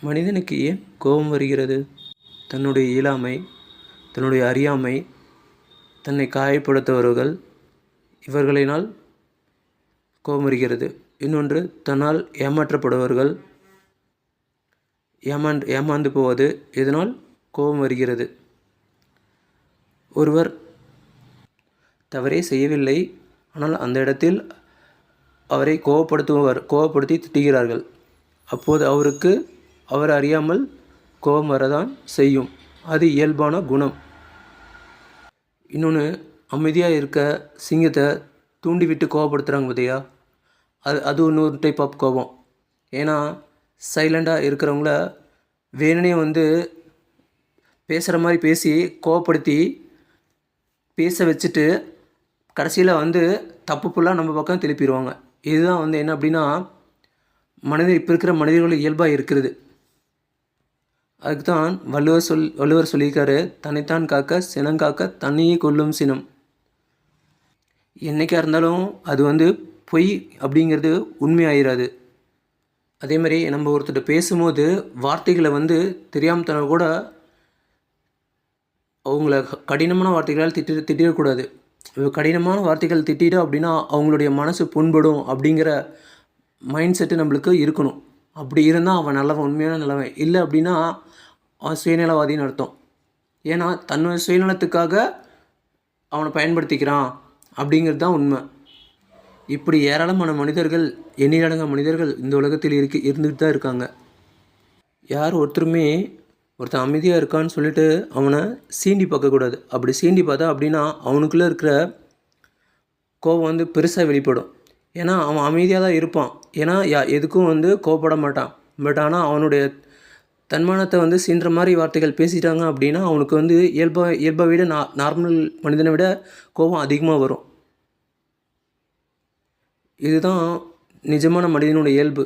மனிதனுக்கு ஏன் கோபம் வருகிறது? தன்னுடைய இயலாமை தன்னுடைய அறியாமை தன்னை காயப்படுத்தவர்கள் இவர்களினால் கோபம் வருகிறது. இன்னொன்று தன்னால் ஏமாற்றப்படுவர்கள் ஏமாந்து ஏமாந்து போவது இதனால் கோபம் வருகிறது? ஒருவர் தவறே செய்யவில்லை ஆனால் அந்த இடத்தில் அவரை கோபப்படுத்துபவர் கோபப்படுத்தி திட்டுகிறார்கள். அப்போது அவருக்கு அவர் அறியாமல் கோபம் வரதான் செய்யும். அது இயல்பான குணம். இன்னொன்று அமைதியாக இருக்க சிங்கத்தை தூண்டிவிட்டு கோவப்படுத்துகிறாங்க பார்த்தியா அது அது இன்னொரு டைப் ஆஃப் கோபம். ஏன்னா சைலண்டாக இருக்கிறவங்கள வேணுனே வந்து பேசுகிற மாதிரி பேசி கோவப்படுத்தி பேச வச்சுட்டு கடைசியில் வந்து தப்பு ஃபுல்லாக நம்ம பக்கம் திருப்பிடுவாங்க. இதுதான் வந்து என்ன அப்படின்னா மனிதர் இப்போ இருக்கிற மனிதர்கள் இயல்பாக இருக்கிறது. அதுக்கு தான் வள்ளுவர் சொல் வள்ளுவர் சொல்லியிருக்காரு தன்னைத்தான் காக்க சினங்காக்க தன்னையே கொல்லும் சினம். என்றைக்கா இருந்தாலும் அது வந்து பொய் அப்படிங்கிறது உண்மையாயிராது. அதே மாதிரி நம்ம ஒருத்தர்கிட்ட பேசும்போது வார்த்தைகளை வந்து தெரியாமத்தன கூட அவங்கள க- கடினமான வார்த்தைகளால் திட்டி திட்டிடக்கூடாது. கடினமான வார்த்தைகள் திட்டிட்டோம் அப்படின்னா அவங்களுடைய மனசு புண்படும் அப்படிங்கிற மைண்ட் செட்டு நம்மளுக்கு இருக்கணும். அப்படி இருந்தால் அவன் நல்லவன் உண்மையான நல்லவன். இல்லை அப்படின்னா அவன் சுயநலவாதின்னு அர்த்தம். ஏன்னா தன்னுடைய சுயநலத்துக்காக அவனை பயன்படுத்திக்கிறான் அப்படிங்கிறது தான் உண்மை. இப்படி ஏராளமான மனிதர்கள் எண்ணிலடங்க மனிதர்கள் இந்த உலகத்தில் இருக்கு இருந்துகிட்டு தான் இருக்காங்க. யார் ஒருத்தருமே ஒருத்தன் அமைதியாக இருக்கான்னு சொல்லிட்டு அவனை சீண்டி பார்க்கக்கூடாது அப்படி சீண்டி பார்த்தா அப்படின்னா அவனுக்குள்ளே இருக்கிற கோபம் வந்து பெருசாக வெளிப்படும். ஏன்னா அவன் அமைதியாக தான் இருப்பான். ஏன்னா யா எதுக்கும் வந்து கோபப்பட மாட்டான். பட் ஆனால் அவனுடைய தன்மானத்தை வந்து சீன்ற மாதிரி வார்த்தைகள் பேசிட்டாங்க அப்படின்னா அவனுக்கு வந்து இயல்பாக இயல்பை விட நா நார்மல் மனிதனை விட கோபம் அதிகமாக வரும். இதுதான் நிஜமான மனிதனுடைய இயல்பு.